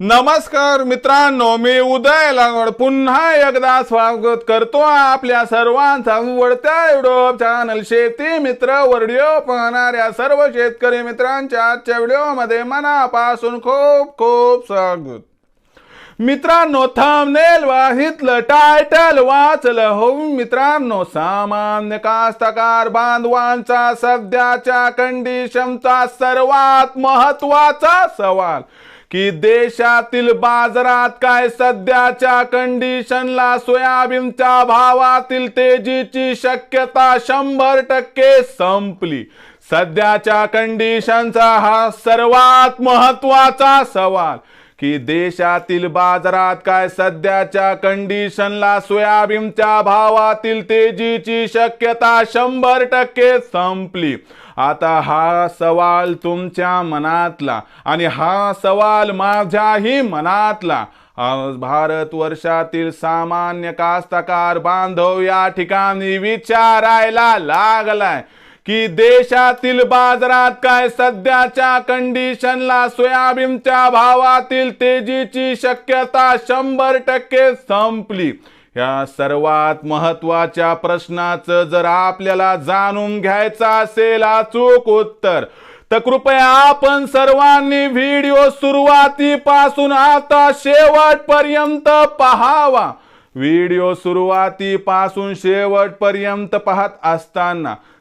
नमस्कार मित्रांनो मी उदय लागवड. पुन्हा एकदा स्वागत करतो आपल्या सर्वांचा आवडत्या युट्यूब चॅनल शेती मित्र व्हिडिओ पाहणाऱ्या सर्व शेतकरी मित्रांच्या आजच्या व्हिडिओमध्ये मनापासून खूप खूप स्वागत. मित्रांनो थांबनेल वाहितलं टायटल वाचलं हो मित्रांनो सामान्य कास्तकार बांधवांचा सध्याच्या कंडिशनचा सर्वात महत्त्वाचा सवाल. की देशातील बाजारात काय सध्याच्या कंडिशनला सोयाबीनच्या भावातील तेजीची शक्यता शंभर टक्के संपली. सध्याच्या कंडिशनचा हा सर्वात महत्त्वाचा सवाल. की देशातील बाजारात काय सध्याच्या कंडिशनला सोयाबीनच्या भावातील तेजीची शक्यता शंभर टक्के संपली. आता हा सवाल तुमच्या मनातला आणि हा सवाल माझ्याही मनातला. आज भारत वर्षातील सामान्य कास्तकार बांधव या ठिकाणी विचारायला लागलाय. की देशातील बाजारात काय सध्याच्या कंडिशनला सोयाबीनच्या भावातील तेजीची शक्यता शंभर टक्के संपली. या सर्वात महत्त्वाच्या प्रश्नाचं जर आपल्याला जाणून घ्यायचं असेल अचूक उत्तर तर कृपया आपण सर्वांनी व्हिडिओ सुरुवातीपासून आता शेवटपर्यंत पहावा. व्हिडिओ सुरुवातीपासून शेवटपर्यंत पाहत असताना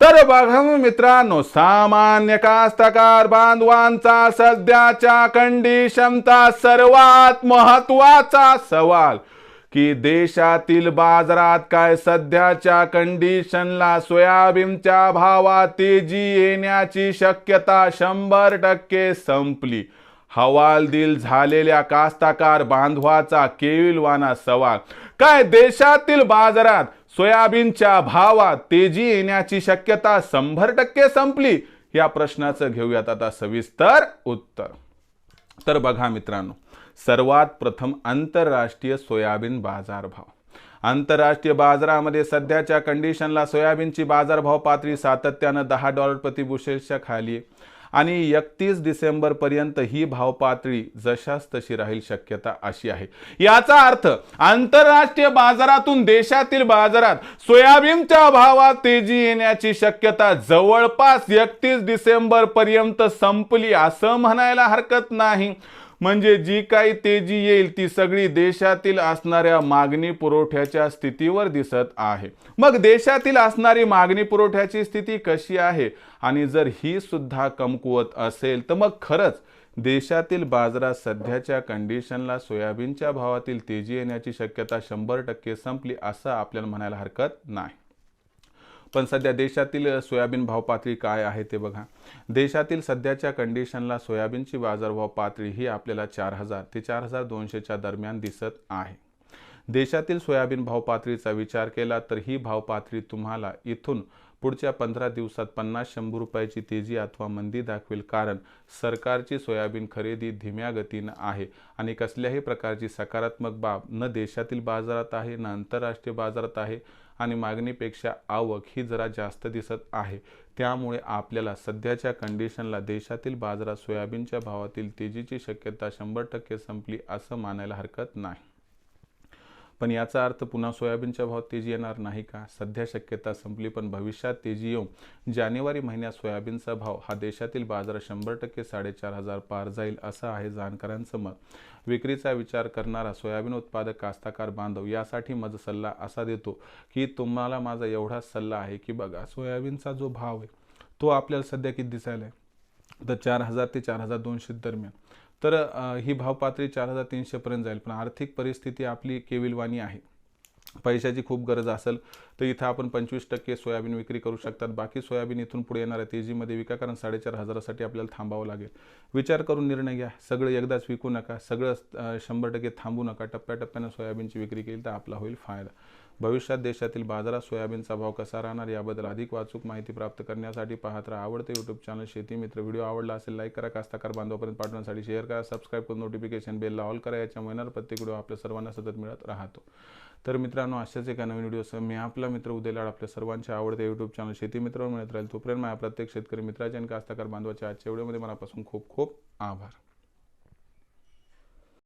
तर बघा मित्रांनो सामान्य कास्तकार बांधवांचा सध्याच्या कंडिशनचा सर्वात महत्त्वाचा सवाल की देशातील बाजारात काय सध्याच्या कंडिशनला सोयाबीनच्या भावात तेजी येण्याची शक्यता शंभर टक्के संपली. हवालदिल झालेल्या कास्ताकार बांधवाचा केविलवाना सवाल काय देशातील बाजारात सोयाबीनच्या भावात तेजी येण्याची शक्यता शंभर टक्के संपली या प्रश्नाचं घेऊयात आता सविस्तर उत्तर. तर बघा मित्रांनो सर्वात प्रथम आंतरराष्ट्रीय सोयाबीन बाजारभाव. आंतरराष्ट्रीय बाजारामध्ये सध्याच्या कंडिशनला सोयाबीनची बाजारभाव पातळी सातत्यानं दहा डॉलर प्रति बुशेलच्या खाली आहे. आणि एकतीस डिसेंबर पर्यंत ही भावपातळी जशास तशी राहील शक्यता अशी आहे. याचा अर्थ आंतरराष्ट्रीय बाजारातून देशातील बाजारात सोयाबीनच्या भावात तेजी येण्याची शक्यता जवळपास एकतीस डिसेंबर पर्यंत संपली असं म्हणायला हरकत नाही. म्हणजे जी काही तेजी येईल ती सगळी देशातील असणाऱ्या मागणी पुरवठ्याच्या स्थितीवर दिसत आहे. मग देशातील असणारी मागणी पुरवठ्याची स्थिती कशी आहे? आणि जर ही सुद्धा कमकुवत असेल तर मग खरंच देशातील बाजारात सध्याच्या कंडिशनला सोयाबीनच्या भावातील तेजी येण्याची शक्यता शंभर टक्के संपली असं आपल्याला म्हणायला हरकत नाही. पण सध्या देशातील सोयाबीन भाव पातळी काय आहे ते बघा. देशातील सध्याच्या कंडिशनला सोयाबीनची बाजारभाव पातळी ही आपल्याला चार हजार ते चार हजार दोनशेच्या दरम्यान दिसत आहे. देशातील सोयाबीन भाव पातळीचा विचार केला तर ही भाव पातळी तुम्हाला इथून पुढच्या पंधरा दिवसात पन्नास शंभर रुपयाची तेजी अथवा मंदी दाखवेल कारण सरकारची सोयाबीन खरेदी धीम्या गतीनं आहे आणि कसल्याही प्रकारची सकारात्मक बाब न देशातील बाजारात आहे न आंतरराष्ट्रीय बाजारात आहे. आणि मागणीपेक्षा आवक ही जरा जास्त दिसत आहे. त्यामुळे आपल्याला सध्याच्या कंडिशनला देशातील बाजारात सोयाबीनच्या भावातील तेजीची शक्यता शंभर टक्के संपली असं मानायला हरकत नाही. पण याचा अर्थ पुन्हा सोयाबीनच्या भावात तेजी येणार नाही का? सध्या शक्यता संपली पण भविष्यात तेजी येऊन जानेवारी महिन्यात सोयाबीनचा भाव हा देशातील बाजारात शंभर टक्के साडेचार हजार पार जाईल असं आहे जाणकारांचं मत. विक्रीचा विचार करणारा सोयाबीन उत्पादक कास्ताकार बांधव यासाठी माझा सल्ला असा देतो की तुम्हाला माझा एवढाच सल्ला आहे की बघा सोयाबीनचा जो भाव आहे तो आपल्याला सध्या किती दिसायला आहे? तर चार हजार ते चार हजार दोनशे दरम्यान. तर ही भावपातळी चार हजार तीनशेपर्यंत जाईल. पण आर्थिक परिस्थिती आपली केविलवाणी आहे. पैशाची खूप गरज असेल तर इथं आपण पंचवीस टक्के सोयाबीन विक्री करू शकतात. बाकी सोयाबीन इथून पुढे येणाऱ्या तेजीमध्ये विका कारण साडेचार हजारासाठी आपल्याला थांबावं लागेल. विचार करून निर्णय घ्या. सगळं एकदाच विकू नका. सगळं शंभर टक्के थांबू नका. टप्प्याटप्प्यानं सोयाबीनची विक्री केली तर आपला होईल फायदा. भविष्यात देशातील बाजारात सोयाबीनचा भाव कसा राहणार याबद्दल अधिक वाचूक माहिती प्राप्त करण्यासाठी पाहत राहा. आवडते यूट्यूब चॅनल शेती मित्र व्हिडिओ आवडला असेल लाईक करा. कास्ताकार बांधवापर्यंत पाठवण्यासाठी शेअर करा. सबस्क्राईब करून नोटिफिकेशन बेलला ऑल करा. याच्या महिन्यावर प्रत्येक व्हिडिओ आपल्या सर्वांना सतत मिळत राहतो. तर मित्रांनो अशाच एका नवीन व्हिडिओसह मी आपला मित्र उदयलाड आपल्या सर्वांच्या आवडते यूट्यूब चॅनल शेती मित्रावर मिळत राहील तोपर्यंत माझ्या प्रत्येक शेतकरी मित्राच्या आणि कास्ताकार बांधवाच्या आजच्या व्हिडिओमध्ये मनापासून खूप खूप आभार.